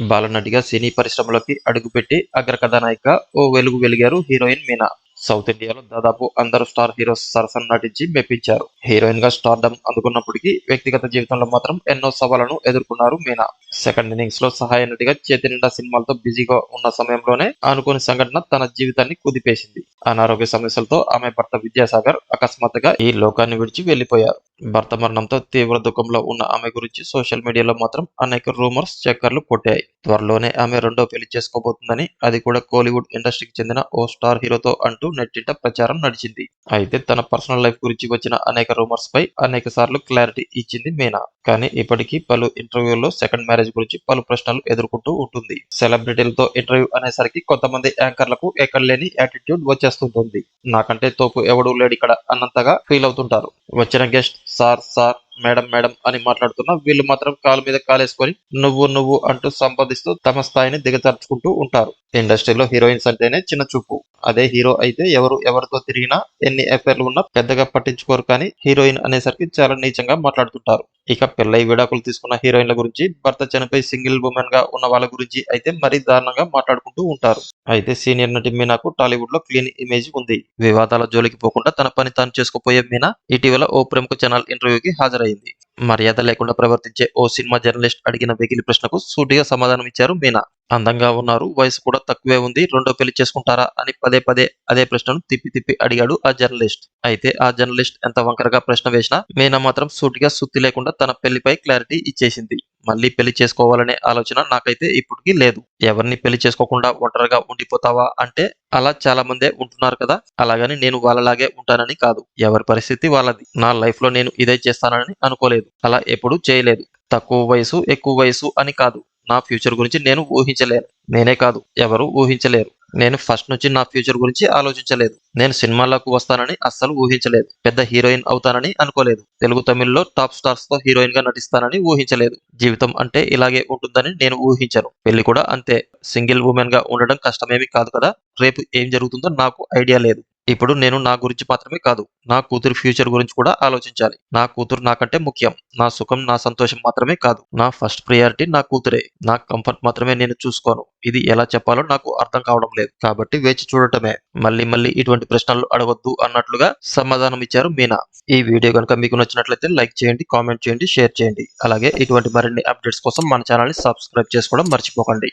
బాలనటిగా సినీ పరిశ్రమలోకి అడుగుపెట్టి అగ్ర కథానాయిక ఓ వెలుగు వెలిగారు హీరోయిన్ మీనా. సౌత్ ఇండియాలో దాదాపు అందరు స్టార్ హీరోస్ సరసన నటించి మెప్పించారు. హీరోయిన్గా స్టార్డమ్ అందుకున్నప్పటికీ వ్యక్తిగత జీవితంలో మాత్రం ఎన్నో సవాళ్ళను ఎదుర్కొన్నారు మీనా. సెకండ్ ఇన్నింగ్స్లో సహాయ నటిగా చేతి నిండా సినిమాలతో బిజీగా ఉన్న సమయంలోనే అనుకోని సంఘటన తన జీవితాన్ని కుదిపేసింది. అనారోగ్య సమస్యలతో ఆమె భర్త విద్యాసాగర్ అకస్మాత్తుగా ఈ లోకాన్ని విడిచి వెళ్ళిపోయారు భర్త మరణంతో తీవ్ర దుఃఖంలో ఉన్న ఆమె గురించి సోషల్ మీడియాలో మాత్రం అనేక రూమర్స్ చక్కర్లు కొట్టాయి. త్వరలోనే ఆమె రెండో పెళ్ళి చేసుకోబోతుందని అది కూడా కోలీవుడ్ ఇండస్ట్రీకి చెందిన ఓ స్టార్ హీరోతో అంటూ నెట్టింట ప్రచారం నడిచింది. అయితే తన పర్సనల్ లైఫ్ గురించి వచ్చిన అనేక రూమర్స్ పై అనేక సార్లు క్లారిటీ ఇచ్చింది మీనా. కానీ ఇప్పటికీ పలు ఇంటర్వ్యూల్లో సెకండ్ మ్యారేజ్ గురించి పలు ప్రశ్నలు ఎదుర్కొంటూ ఉంటుంది. సెలబ్రిటీలతో ఇంటర్వ్యూ అనేసరికి కొంతమంది యాంకర్లకు ఎక్కడ లేని యాటిట్యూడ్ వచ్చేస్తుంటుంది. నాకంటే తోపు ఎవడూ లేడు ఇక్కడ అన్నంతగా ఫీల్ అవుతుంటారు. వచ్చిన guest sir sir madam madam అని మాట్లాడుతున్నా. వీళ్ళు మాత్రం కాలు మీద కాలేసుకొని నువ్వు నువ్వు అంటూ సంపాదిస్తూ తమ స్థాయిని దిగజార్చుకుంటూ ఉంటారు. ఇండస్ట్రీలో హీరోయిన్స్ అంటేనే చిన్న చూపు. అదే హీరో అయితే ఎవరు ఎవరితో తిరిగినా ఎన్ని ఎఫైర్లు ఉన్నా పెద్దగా పట్టించుకోరు కానీ హీరోయిన్ అనేసరికి చాలా నీచంగా మాట్లాడుతుంటారు. ఇక పెళ్ళై విడాకులు తీసుకున్న హీరోయిన్ల గురించి భర్త చనిపోయి సింగిల్ ఉమెన్గా ఉన్న వాళ్ళ గురించి అయితే మరీ దారుణంగా మాట్లాడుకుంటూ ఉంటారు. అయితే సీనియర్ నటి మీనాకు టాలీవుడ్లో క్లీన్ ఇమేజ్ ఉంది. వివాదాల జోలికి పోకుండా తన పని తాను చేసుకుపోయే మీనా ఇటీవల ఓ ప్రముఖ ఛానల్ ఇంటర్వ్యూకి హాజరైంది మర్యాద లేకుండా ప్రవర్తించే ఓ సినిమా జర్నలిస్ట్ అడిగిన వెకిలి ప్రశ్నకు సూటిగా సమాధానం ఇచ్చారు మీనా. అందంగా ఉన్నారు. వయసు కూడా తక్కువే ఉంది. రెండో పెళ్ళి చేసుకుంటారా అని పదే పదే అదే ప్రశ్నను తిప్పి తిప్పి అడిగాడు ఆ జర్నలిస్ట్. అయితే ఆ జర్నలిస్ట్ ఎంత వంకరగా ప్రశ్న వేసినా మీనా మాత్రం సూటిగా సుత్తి లేకుండా తన పెళ్ళిపై క్లారిటీ ఇచ్చేసింది. మళ్ళీ పెళ్ళి చేసుకోవాలనే ఆలోచన నాకైతే ఇప్పటికీ లేదు. ఎవరిని పెళ్ళి చేసుకోకుండా ఒంటరిగా ఉండిపోతావా అంటే అలా చాలా మందే ఉంటున్నారు కదా. అలాగని నేను వాళ్ళలాగే ఉంటానని కాదు. ఎవరి పరిస్థితి వాళ్ళది. నా లైఫ్లో నేను ఇదే చేస్తానని అనుకోలేదు. అలా ఎప్పుడూ చేయలేదు. తక్కువ వయసు ఎక్కువ వయసు అని కాదు. నా ఫ్యూచర్ గురించి నేను ఊహించలేను. నేనే కాదు ఎవరు ఊహించలేరు. నేను ఫస్ట్ నుంచి నా ఫ్యూచర్ గురించి ఆలోచించలేదు. నేను సినిమాలకు వస్తానని అస్సలు ఊహించలేదు. పెద్ద హీరోయిన్ అవుతానని అనుకోలేదు. తెలుగు తమిళ్ళో టాప్ స్టార్స్తో హీరోయిన్గా నటిస్తానని ఊహించలేదు. జీవితం అంటే ఇలాగే ఉంటుందని నేను ఊహించను. పెళ్ళి కూడా అంతే. సింగిల్ ఉమెన్గా ఉండడం కష్టమేమి కాదు కదా. రేపు ఏం జరుగుతుందో నాకు ఐడియా లేదు. ఇప్పుడు నేను నా గురించి మాత్రమే కాదు నా కూతురు ఫ్యూచర్ గురించి కూడా ఆలోచించాలి. నా కూతురు నాకంటే ముఖ్యం. నా సుఖం నా సంతోషం మాత్రమే కాదు. నా ఫస్ట్ ప్రియారిటీ నా కూతురే. నా కంఫర్ట్ మాత్రమే నేను చూసుకోను. ఇది ఎలా చెప్పాలో నాకు అర్థం కావడం లేదు. కాబట్టి వేచి చూడటమే. మళ్ళీ మళ్ళీ ఇటువంటి ప్రశ్నలు అడగొద్దు అన్నట్లుగా సమాధానం ఇచ్చారు మీనా. ఈ వీడియో కనుక మీకు నచ్చినట్లయితే లైక్ చేయండి కామెంట్ చేయండి షేర్ చేయండి. అలాగే ఇటువంటి మరిన్ని అప్డేట్స్ కోసం మన ఛానల్ని సబ్స్క్రైబ్ చేసుకోవడం మర్చిపోకండి.